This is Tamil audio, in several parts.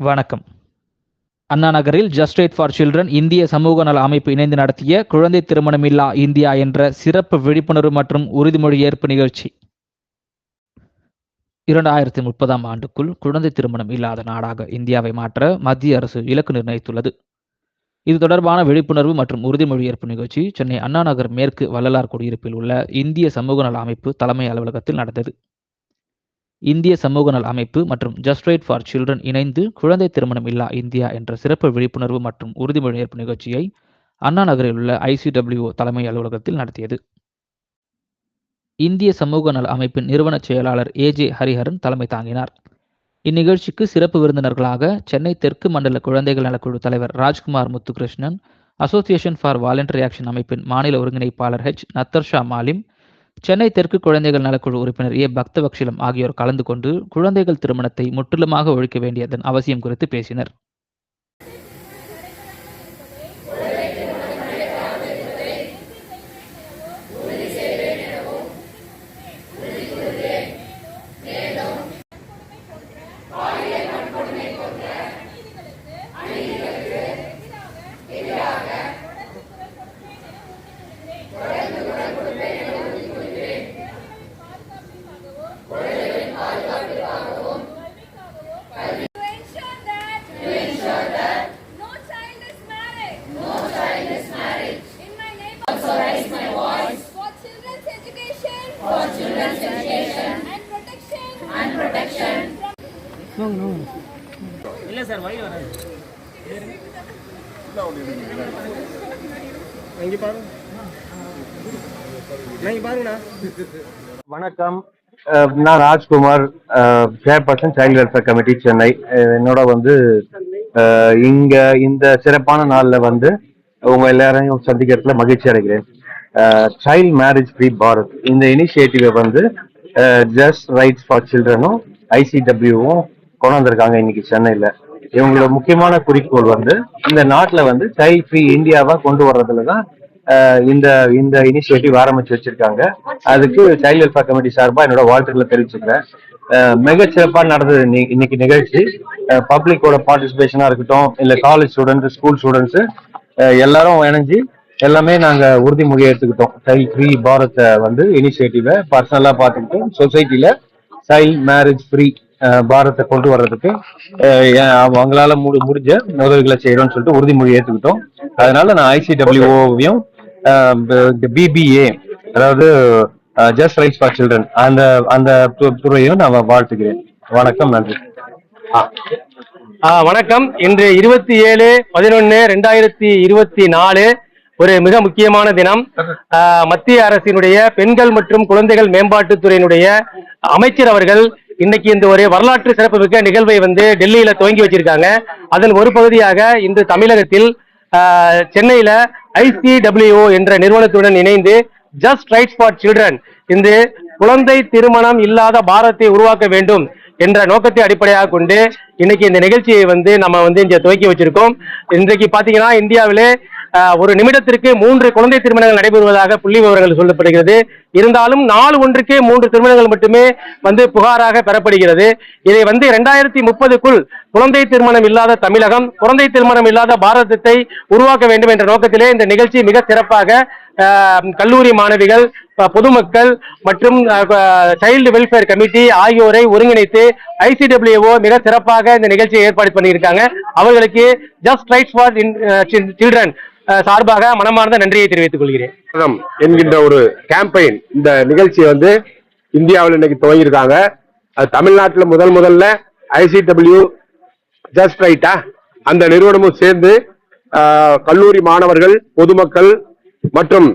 வணக்கம். அண்ணா நகரில் ஜஸ்ட் ஃபார் சில்ட்ரன் இந்திய சமூக நல அமைப்பு இணைந்து நடத்திய குழந்தை திருமணமில்லா இந்தியா என்ற சிறப்பு விழிப்புணர்வு மற்றும் உறுதிமொழி ஏற்பு நிகழ்ச்சி. இரண்டாயிரத்தி முப்பதாம் ஆண்டுக்குள் குழந்தை திருமணம் இல்லாத நாடாக இந்தியாவை மாற்ற மத்திய அரசு இலக்கு நிர்ணயித்துள்ளது. இது தொடர்பான விழிப்புணர்வு மற்றும் உறுதிமொழி ஏற்பு நிகழ்ச்சி சென்னை அண்ணா நகர் மேற்கு வள்ளலார் குடியிருப்பில் உள்ள இந்திய சமூக நல அமைப்பு தலைமை அலுவலகத்தில் நடந்தது. இந்திய சமூக நல அமைப்பு மற்றும் ஜஸ்ட் ரைட் ஃபார் சில்ட்ரன் இணைந்து குழந்தை திருமணம் இல்லா இந்தியா என்ற சிறப்பு விழிப்புணர்வு மற்றும் உறுதிமொழி ஏற்பு நிகழ்ச்சியை அண்ணா நகரில் உள்ள ஐசிடபிள்யூ தலைமை அலுவலகத்தில் நடத்தியது. இந்திய சமூக நல அமைப்பின் நிறுவன செயலாளர் ஏஜே ஹரிஹரன் தலைமை தாங்கினார். இந்நிகழ்ச்சிக்கு சிறப்பு விருந்தினர்களாக சென்னை தெற்கு மண்டல குழந்தைகள் நலக்குழு தலைவர் Rajkumar Muthukrishnan association for voluntary action அமைப்பின் மாநில ஒருங்கிணைப்பாளர் ஹெச் நத்தர்ஷா மாலிம் சென்னை தெற்கு குழந்தைகள் நலக்குழு உறுப்பினர் ஏ. பக்தவக்ஷிலம் ஆகியோர் கலந்து கொண்டு குழந்தைகள் திருமணத்தை முற்றிலுமாக ஒழிக்க வேண்டியதன் அவசியம் குறித்து பேசினர். இல்லை சார் வழி வராது வணக்கம் நான் Rajkumar. Chairperson child welfare committee Chennai. என்னோட வந்து இங்க இந்த சிறப்பான நாள்ல வந்து உங்க எல்லாரையும் சந்திக்கிறதுல மகிழ்ச்சி அடைகிறேன். Child marriage free Bharat. இந்த இனிஷியேட்டிவை வந்து ஜஸ்ட் ரைட்ஸ் ஃபார் சில்ட்ரனும் ஐசிடபிள்யூவும் கொண்டு வந்திருக்காங்க இன்னைக்கு சென்னையில். இவங்களோட முக்கியமான குறிக்கோள் வந்து இந்த நாட்டில் வந்து சைல்ட் ஃப்ரீ இந்தியாவாக கொண்டு வர்றதுல தான் இந்த இந்த இனிஷியேட்டிவ் ஆரம்பிச்சு வச்சிருக்காங்க. அதுக்கு சைல்ட் வெல்ஃபேர் கமிட்டி சார்பாக என்னோட வாழ்த்துக்களை தெரிவிச்சுக்கிறேன். மிகச்சிறப்பாக நடந்தது இன்னைக்கு நிகழ்ச்சி. பப்ளிக்கோட பார்ட்டிசிபேஷனாக இருக்கட்டும் இல்லை காலேஜ் ஸ்டூடெண்ட்ஸ் ஸ்கூல் ஸ்டூடெண்ட்ஸு எல்லாரும் இணைஞ்சு எல்லாமே நாங்க உறுதிமொழி எடுத்துக்கிட்டோம். சைல்ட் ஃப்ரீ பாரத்தை வந்து இனிஷியேட்டிவை பர்சனலா பார்த்துக்கிட்டோம் சொசைட்டில சைல்ட் மேரேஜ் ஃப்ரீ பாரத்தை கொண்டு வர்றதுக்கு அவங்களால முடி முடிஞ்ச உதவிகளை செய்யறோம்னு சொல்லிட்டு உறுதிமொழி ஏற்றுக்கிட்டோம் அதனால நான் ஐசிடபிள்யூஓவையும் பிபிஏ அதாவது ஜஸ்ட் ரைட்ஸ் ஃபார் சில்ட்ரன் அந்த அந்த துறையும் நான் வாழ்த்துக்கிறேன் வணக்கம் நன்றி. ஆ, வணக்கம். இன்று இருபத்தி ஏழு பதினொன்னு ரெண்டாயிரத்தி இருபத்தி நாலு ஒரு மிக முக்கியமான தினம். மத்திய அரசினுடைய பெண்கள் மற்றும் குழந்தைகள் மேம்பாட்டுத்துறையினுடைய அமைச்சர் அவர்கள் இன்னைக்கு இந்த ஒரு வரலாற்று சிறப்புமிக்க நிகழ்வை வந்து டெல்லியில துவங்கி வச்சிருக்காங்க. அதன் ஒரு பகுதியாக இன்று தமிழகத்தில் சென்னையில ஐசிடபிள்யூ என்ற நிறுவனத்துடன் இணைந்து ஜஸ்ட் ரைட்ஸ் ஃபார் சில்ட்ரன் இந்த குழந்தை திருமணம் இல்லாத பாரத்தை உருவாக்க வேண்டும் என்ற நோக்கத்தை அடிப்படையாக கொண்டு இன்னைக்கு இந்த நிகழ்ச்சியை வந்து நம்ம வந்து இங்க துவக்கி வச்சிருக்கோம். இன்றைக்கு பாத்தீங்கன்னா இந்தியாவிலே ஒரு நிமிடத்திற்கு மூன்று குழந்தை திருமணங்கள் நடைபெறுவதாக புள்ளி விவரங்கள் சொல்லப்படுகிறது. இருந்தாலும் நாள் ஒன்றுக்கு மூன்று திருமணங்கள் மட்டுமே வந்து புகாராக பெறப்படுகிறது. இதை வந்து இரண்டாயிரத்தி முப்பதுக்குள் குழந்தை திருமணம் இல்லாத தமிழகம் குழந்தை திருமணம் இல்லாத பாரதத்தை உருவாக்க வேண்டும் என்ற நோக்கத்திலே இந்த நிகழ்ச்சி மிக சிறப்பாக கல்லூரி மாணவிகள் பொதுமக்கள் மற்றும் சைல்டு வெல்ஃபேர் கமிட்டி ஆகியோரை ஒருங்கிணைத்து ஐசிடபிள்யூஓ மிக சிறப்பாக இந்த நிகழ்ச்சியை ஏற்பாடு பண்ணியிருக்காங்க. அவர்களுக்கு ஜஸ்ட் ரைட்ஸ் ஃபார் சில்ட்ரன் சார்பாக மனமார்ந்த நன்றியை தெரிவித்துக் கொள்கிறேன். என்கின்ற ஒரு கேம்பெயின் இந்த நிகழ்ச்சியை வந்து இந்தியாவில் இன்னைக்கு துவங்கியிருக்காங்க. அது தமிழ்நாட்டில் முதல் முதல்ல ஐசிடபிள்யூ ஜஸ்ட் ரைட்டா அந்த நிறுவனமும் சேர்ந்து கல்லூரி மாணவர்கள் பொதுமக்கள் மற்றும்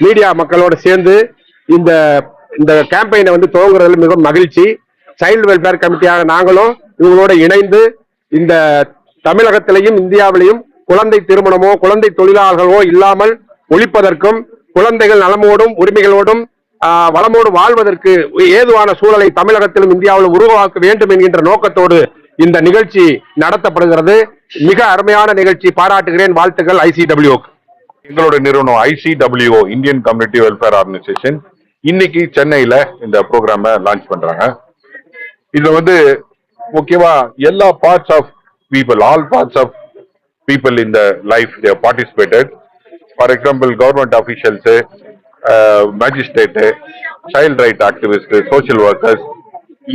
மீடியா மக்களோட சேர்ந்து இந்த இந்த கேம்பெயினை வந்து துவங்குறதுல மிகவும் மகிழ்ச்சி. சைல்டு வெல்ஃபேர் கமிட்டியாக நாங்களும் இவங்களோட இணைந்து இந்த தமிழகத்திலையும் இந்தியாவிலையும் குழந்தை திருமணமோ குழந்தை தொழிலாளர்களோ இல்லாமல் ஒழிப்பதற்கும் குழந்தைகள் நலமோடும் உரிமைகளோடும் ஆஹ், வளமோடு வாழ்வதற்கு ஏதுவான சூழலை தமிழகத்திலும் இந்தியாவிலும் உருவாக்க வேண்டும் என்கின்ற நோக்கத்தோடு இந்த நிகழ்ச்சி நடத்தப்படுகிறது. மிக அருமையான நிகழ்ச்சி. பாராட்டுகிறேன். வாழ்த்துக்கள். ஐசிடபிள்யூ எங்களோட நிறுவனம் ICWO Indian community welfare organisation இன்னைக்கு சென்னையில இந்த ப்ரோக்ராம லான்ச் பண்றாங்க இதுல வந்து முக்கியமா எல்லா parts of people all parts of people in the life participated for example government officials magistrate child right activist social workers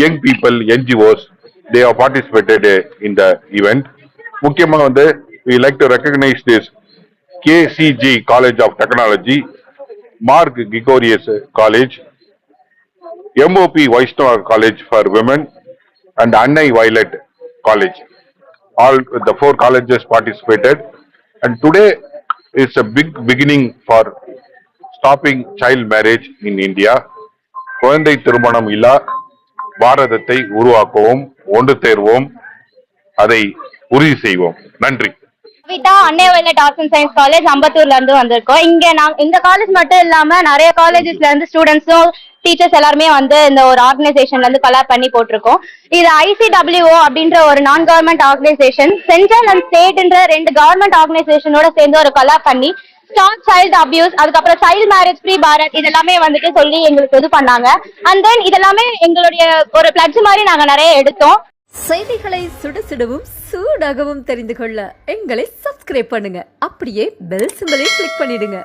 young people NGOs they are participated in the event முக்கியமாக வந்து we like to recognise this KCG college of technology Mar Gregorios college MOP Vaishnav college for women and Annai Violet college all the four colleges participated and today is a big beginning for stopping child marriage in India குழந்தை திருமணம் இல்லா பாரதத்தை உருவாக்கவும் ஒன்று தேர்வோம் அதை உறுதி செய்வோம் நன்றி Kavitha Annai Violet arts and science college அம்பத்தூர்ல இருந்து வந்திருக்கோம். இங்க நாங்க இந்த காலேஜ் மட்டும் இல்லாம நிறைய காலேஜஸ்ல இருந்து ஸ்டூடெண்ட்ஸும் டீச்சர்ஸ் எல்லாருமே வந்து இந்த ஒரு ஆர்கனைசேஷன்ல இருந்து கலர் பண்ணி போட்டிருக்கோம். இது ஐசிடபிள்யூஓ அப்படின்ற ஒரு non government organisation central and ஸ்டேட்ன்ற ரெண்டு கவர்மெண்ட் ஆர்கனைசேஷனோட சேர்ந்து ஒரு கலர் பண்ணி ஸ்டாப் சைல்டு அபியூஸ் அதுக்கப்புறம் சைல்டு மேரேஜ் ஃப்ரீ பாரத் இதெல்லாமே வந்துட்டு சொல்லி எங்களுக்கு இது பண்ணாங்க. அண்ட் தென் இதெல்லாமே எங்களுடைய ஒரு பிளட்ஜ் மாதிரி நாங்க நிறைய எடுத்தோம். செய்திகளை சுட சுடவும் சூடாகவும் தெரிந்து கொள்ள எங்களை சப்ஸ்கிரைப் பண்ணுங்க. அப்படியே பெல் சிம்பலையும் கிளிக் பண்ணிடுங்க.